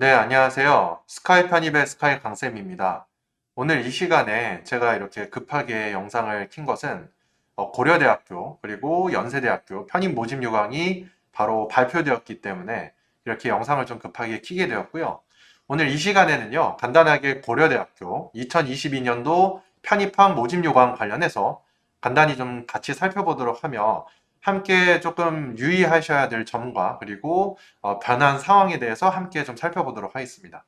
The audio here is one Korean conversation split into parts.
네, 안녕하세요. 스카이 편입의 스카이 강쌤입니다. 오늘 이 시간에 제가 이렇게 급하게 영상을 킨 것은 어, 고려대학교 그리고 연세대학교 편입 모집 요강이 바로 발표되었기 때문에 이렇게 영상을 좀 급하게 키게 되었고요. 오늘 이 시간에는요, 간단하게 고려대학교 2022년도 편입학 모집 요강 관련해서 간단히 좀 같이 살펴보도록 하며 함께 조금 유의하셔야 될 점과 그리고 어, 변한 상황에 대해서 함께 좀 살펴보도록 하겠습니다.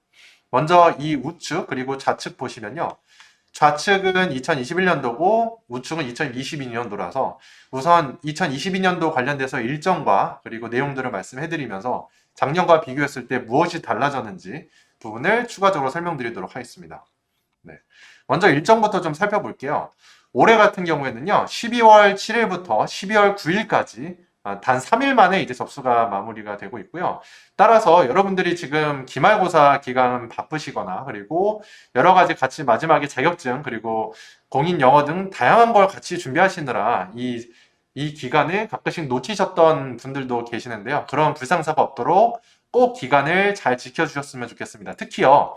먼저 이 우측 그리고 좌측 보시면요. 좌측은 2021년도고 우측은 2022년도라서 우선 2022년도 관련돼서 일정과 그리고 내용들을 말씀해 드리면서 작년과 비교했을 때 무엇이 달라졌는지 부분을 추가적으로 설명드리도록 하겠습니다. 네. 먼저 일정부터 좀 살펴볼게요. 올해 같은 경우에는요, 12월 7일부터 12월 9일까지 아, 단 3일 만에 이제 접수가 마무리가 되고 있고요. 따라서 여러분들이 지금 기말고사 기간 바쁘시거나 그리고 여러 가지 같이 마지막에 자격증 그리고 공인 영어 등 다양한 걸 같이 준비하시느라 이, 이 기간을 가끔씩 놓치셨던 분들도 계시는데요. 그런 불상사가 없도록 꼭 기간을 잘 지켜주셨으면 좋겠습니다. 특히요.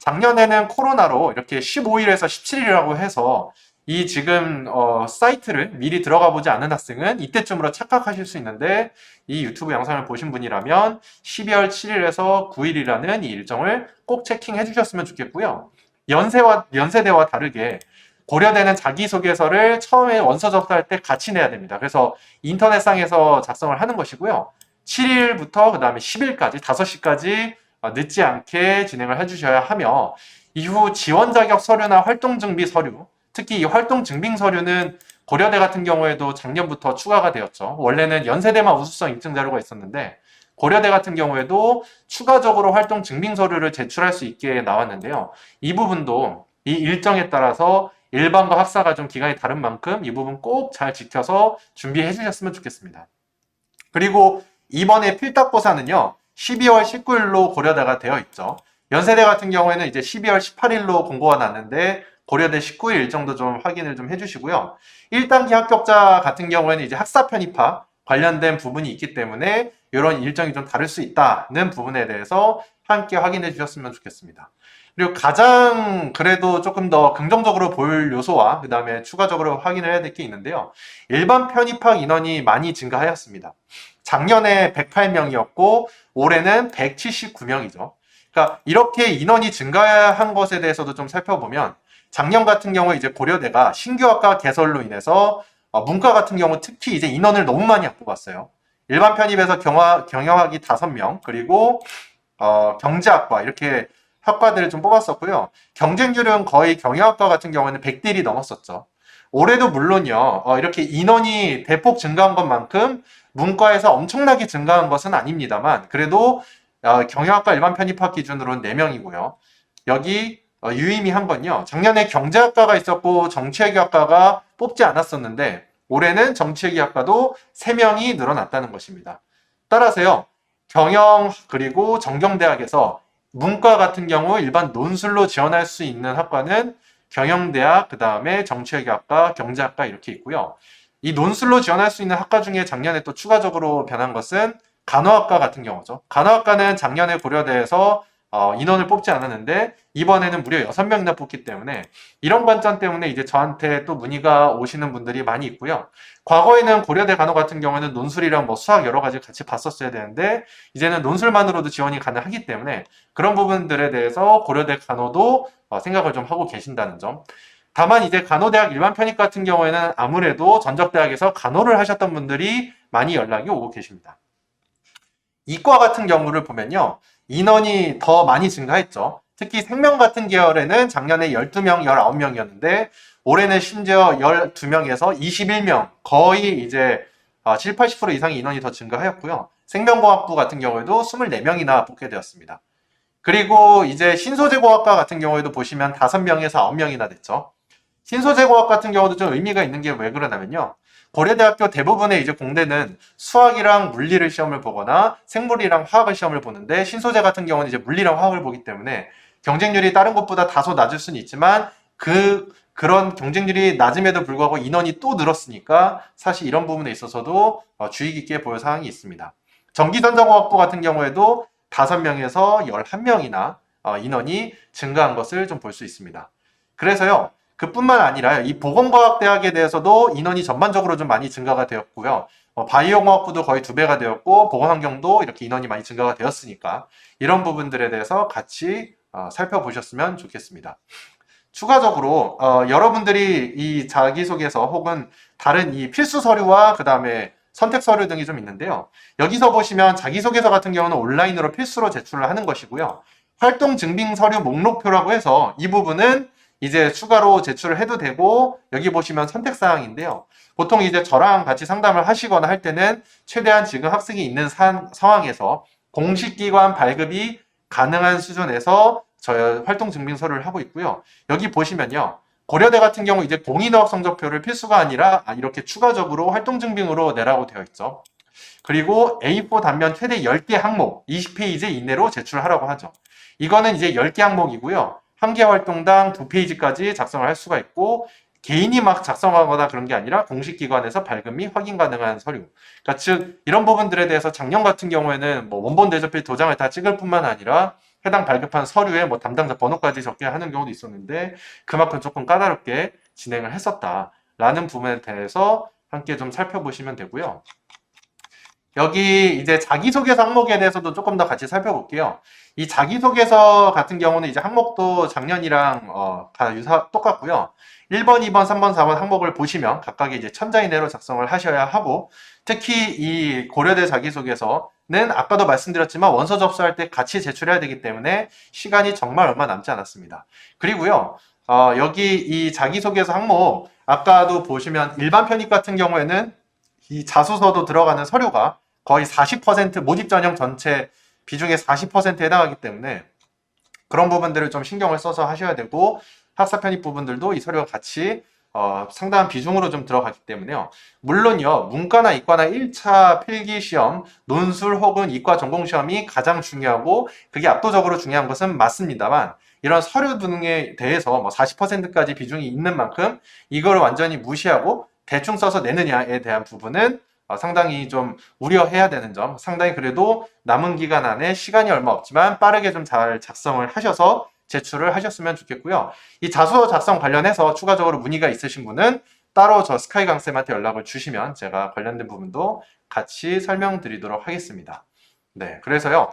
작년에는 코로나로 이렇게 15일에서 17일이라고 해서 이 지금 어, 사이트를 미리 들어가 보지 않은 학생은 이때쯤으로 착각하실 수 있는데 이 유튜브 영상을 보신 분이라면 12월 7일에서 9일이라는 이 일정을 꼭 체킹해 주셨으면 좋겠고요. 연세와 연세대와 다르게 고려대는 자기소개서를 처음에 원서 접수할 때 같이 내야 됩니다. 그래서 인터넷상에서 작성을 하는 것이고요. 7일부터 그 다음에 10일까지 5시까지 어, 늦지 않게 진행을 해주셔야 하며 이후 지원 자격 서류나 활동 준비 서류 특히 이 활동 증빙 서류는 고려대 같은 경우에도 작년부터 추가가 되었죠. 원래는 연세대만 우수성 인증 자료가 있었는데 고려대 같은 경우에도 추가적으로 활동 증빙 서류를 제출할 수 있게 나왔는데요. 이 부분도 이 일정에 따라서 일반과 학사가 좀 기간이 다른 만큼 이 부분 꼭 잘 지켜서 준비해 주셨으면 좋겠습니다. 그리고 이번에 필답고사는요. 12월 19일로 고려대가 되어 있죠. 연세대 같은 경우에는 이제 12월 18일로 공고가 났는데 고려대 19일 일정도 좀 확인을 좀 해주시고요. 1단계 합격자 같은 경우에는 이제 학사 편입학 관련된 부분이 있기 때문에 이런 일정이 좀 다를 수 있다는 부분에 대해서 함께 확인해 주셨으면 좋겠습니다. 그리고 가장 그래도 조금 더 긍정적으로 볼 요소와 그 다음에 추가적으로 확인을 해야 될 게 있는데요. 일반 편입학 인원이 많이 증가하였습니다. 작년에 108명이었고 올해는 179명이죠. 그러니까 이렇게 인원이 증가한 것에 대해서도 좀 살펴보면 작년 같은 경우에 이제 고려대가 신규 학과 개설로 인해서 어, 문과 같은 경우 특히 이제 인원을 너무 많이 뽑았어요. 일반 편입에서 경화, 경영학이 5명, 그리고 어, 경제학과 이렇게 학과들을 좀 뽑았었고요. 경쟁률은 거의 경영학과 같은 경우에는 100대1이 넘었었죠. 올해도 물론요, 어, 이렇게 인원이 대폭 증가한 것만큼 문과에서 엄청나게 증가한 것은 아닙니다만, 그래도 어, 경영학과 일반 편입학 기준으로는 4명이고요. 여기 어, 유의미한 건요. 작년에 경제학과가 있었고 정치외교학과가 뽑지 않았었는데 올해는 정치외교학과도 3명이 늘어났다는 것입니다. 따라서요. 경영 그리고 정경대학에서 문과 같은 경우 일반 논술로 지원할 수 있는 학과는 경영대학, 그 다음에 정치외교학과, 경제학과 이렇게 있고요. 이 논술로 지원할 수 있는 학과 중에 작년에 또 추가적으로 변한 것은 간호학과 같은 경우죠. 간호학과는 작년에 고려대에서 어, 인원을 뽑지 않았는데 이번에는 무려 6명이나 뽑기 때문에 이런 관점 때문에 이제 저한테 또 문의가 오시는 분들이 많이 있고요. 과거에는 고려대 간호 같은 경우에는 논술이랑 뭐 수학 여러 가지 같이 봤었어야 되는데 이제는 논술만으로도 지원이 가능하기 때문에 그런 부분들에 대해서 고려대 간호도 어, 생각을 좀 하고 계신다는 점. 다만 이제 간호대학 일반 편입 같은 경우에는 아무래도 전적대학에서 간호를 하셨던 분들이 많이 연락이 오고 계십니다. 이과 같은 경우를 보면요. 인원이 더 많이 증가했죠. 특히 생명 같은 계열에는 작년에 12명, 19명이었는데 올해는 심지어 12명에서 21명, 거의 이제 7, 어, 80% 이상의 인원이 더 증가하였고요. 생명공학부 같은 경우에도 24명이나 뽑게 되었습니다. 그리고 이제 신소재공학과 같은 경우에도 보시면 5명에서 9명이나 됐죠. 신소재공학 같은 경우도 좀 의미가 있는 게 왜 그러냐면요. 고려대학교 대부분의 이제 공대는 수학이랑 물리를 시험을 보거나 생물이랑 화학을 시험을 보는데 신소재 같은 경우는 이제 물리랑 화학을 보기 때문에 경쟁률이 다른 곳보다 다소 낮을 수는 있지만 그 그런 경쟁률이 낮음에도 불구하고 인원이 또 늘었으니까 사실 이런 부분에 있어서도 어, 주의 깊게 볼 사항이 있습니다. 전기전자공학부 같은 경우에도 5명에서 11명이나 어, 인원이 증가한 것을 좀 볼 수 있습니다. 그래서요, 그뿐만 아니라 이 보건과학대학에 대해서도 인원이 전반적으로 좀 많이 증가가 되었고요. 어, 바이오공학부도 거의 두 배가 되었고 보건환경도 이렇게 인원이 많이 증가가 되었으니까 이런 부분들에 대해서 같이 어, 살펴보셨으면 좋겠습니다. 추가적으로 어, 여러분들이 이 자기소개서 혹은 다른 이 필수 서류와 그 다음에 선택 서류 등이 좀 있는데요. 여기서 보시면 자기소개서 같은 경우는 온라인으로 필수로 제출을 하는 것이고요. 활동 증빙 서류 목록표라고 해서 이 부분은 이제 추가로 제출을 해도 되고 여기 보시면 선택 사항인데요. 보통 이제 저랑 같이 상담을 하시거나 할 때는 최대한 지금 학생이 있는 산- 상황에서 공식 기관 발급이 가능한 수준에서 저 활동 증빙 서류를 하고 있고요. 여기 보시면요. 고려대 같은 경우 이제 공인어학 성적표를 필수가 아니라 아, 이렇게 추가적으로 활동 증빙으로 내라고 되어 있죠. 그리고 A4 단면 최대 10개 항목 20페이지 이내로 제출하라고 하죠. 이거는 이제 10개 항목이고요. 한 개 활동당 두 페이지까지 작성을 할 수가 있고 개인이 막 작성하거나 그런 게 아니라 공식 기관에서 발급 및 확인 가능한 서류. 그러니까 즉 이런 부분들에 대해서 작년 같은 경우에는 뭐 원본 대접필 도장을 다 찍을 뿐만 아니라 해당 발급한 서류에 뭐 담당자 번호까지 적게 하는 경우도 있었는데 그만큼 조금 까다롭게 진행을 했었다라는 부분에 대해서 함께 좀 살펴보시면 되고요. 여기 이제 자기소개서 항목에 대해서도 조금 더 같이 살펴볼게요. 이 자기소개서 같은 경우는 이제 항목도 작년이랑 어, 다 유사 똑같고요. 1번, 2번, 3번, 4번 항목을 보시면 각각의 이제 천자 이내로 작성을 하셔야 하고 특히 이 고려대 자기소개서는 아까도 말씀드렸지만 원서 접수할 때 같이 제출해야 되기 때문에 시간이 정말 얼마 남지 않았습니다. 그리고요. 어, 여기 이 자기소개서 항목 아까도 보시면 일반 편입 같은 경우에는 이 자소서도 들어가는 서류가 거의 40% 모집 전형 전체 비중의 40%에 해당하기 때문에 그런 부분들을 좀 신경을 써서 하셔야 되고 학사 편입 부분들도 이 서류가 같이 어, 상당한 비중으로 좀 들어가기 때문에요. 물론요, 문과나 이과나 1차 필기 시험, 논술 혹은 이과 전공 시험이 가장 중요하고 그게 압도적으로 중요한 것은 맞습니다만 이런 서류 등에 대해서 뭐 40%까지 비중이 있는 만큼 이걸 완전히 무시하고 대충 써서 내느냐에 대한 부분은 어, 상당히 좀 우려해야 되는 점, 상당히 그래도 남은 기간 안에 시간이 얼마 없지만 빠르게 좀 잘 작성을 하셔서 제출을 하셨으면 좋겠고요. 이 자소서 작성 관련해서 추가적으로 문의가 있으신 분은 따로 저 스카이 강쌤한테 연락을 주시면 제가 관련된 부분도 같이 설명드리도록 하겠습니다. 네, 그래서요.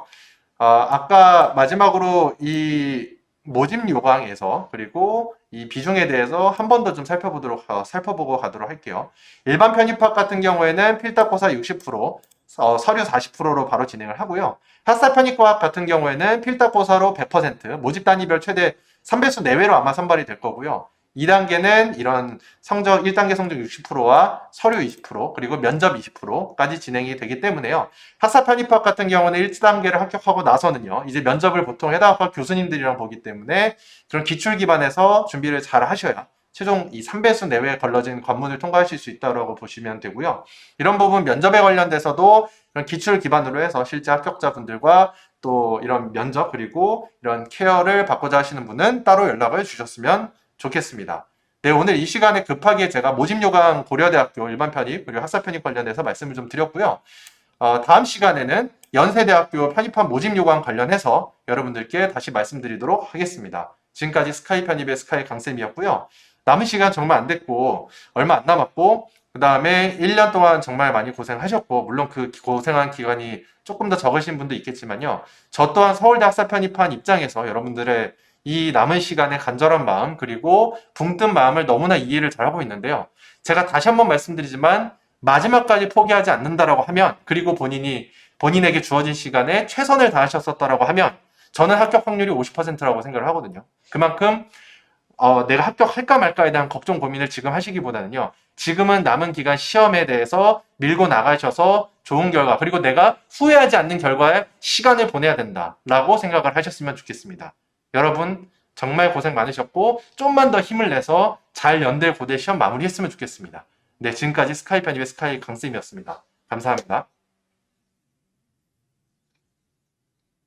어, 아까 마지막으로 이 모집 요강에서 그리고 이 비중에 대해서 한 번 더 좀 살펴보도록 어, 살펴보고 가도록 할게요. 일반 편입학 같은 경우에는 필답고사 60%, 어, 서류 40%로 바로 진행을 하고요. 학사 편입과학 같은 경우에는 필답고사로 100%, 모집 단위별 최대 3배수 내외로 아마 선발이 될 거고요. 2단계는 이런 성적 1단계 성적 60%와 서류 20% 그리고 면접 20%까지 진행이 되기 때문에요. 학사 편입학 같은 경우는 1단계를 합격하고 나서는요. 이제 면접을 보통 해당 학과 교수님들이랑 보기 때문에 그런 기출 기반에서 준비를 잘 하셔야 최종 이 3배수 내외에 걸러진 관문을 통과하실 수 있다고 보시면 되고요. 이런 부분 면접에 관련돼서도 이런 기출 기반으로 해서 실제 합격자분들과 또 이런 면접 그리고 이런 케어를 받고자 하시는 분은 따로 연락을 주셨으면 좋겠습니다. 네, 오늘 이 시간에 급하게 제가 모집 요강 고려대학교 일반 편입 그리고 학사 편입 관련해서 말씀을 좀 드렸고요. 어, 다음 시간에는 연세대학교 편입한 모집 요강 관련해서 여러분들께 다시 말씀드리도록 하겠습니다. 지금까지 스카이 편입의 스카이 강쌤이었고요. 남은 시간 정말 안 됐고 얼마 안 남았고 그 다음에 1년 동안 정말 많이 고생하셨고 물론 그 고생한 기간이 조금 더 적으신 분도 있겠지만요. 저 또한 서울대 학사 편입한 입장에서 여러분들의 이 남은 시간의 간절한 마음 그리고 붕뜬 마음을 너무나 이해를 잘하고 있는데요. 제가 다시 한번 말씀드리지만 마지막까지 포기하지 않는다라고 하면 그리고 본인이 본인에게 주어진 시간에 최선을 다하셨었다라고 하면 저는 합격 확률이 50%라고 생각을 하거든요. 그만큼 어, 내가 합격할까 말까에 대한 걱정 고민을 지금 하시기보다는요. 지금은 남은 기간 시험에 대해서 밀고 나가셔서 좋은 결과 그리고 내가 후회하지 않는 결과에 시간을 보내야 된다라고 생각을 하셨으면 좋겠습니다. 여러분 정말 고생 많으셨고 좀만 더 힘을 내서 잘 연대 고대 시험 마무리했으면 좋겠습니다. 네, 지금까지 스카이 편집의 스카이 강쌤이었습니다. 감사합니다.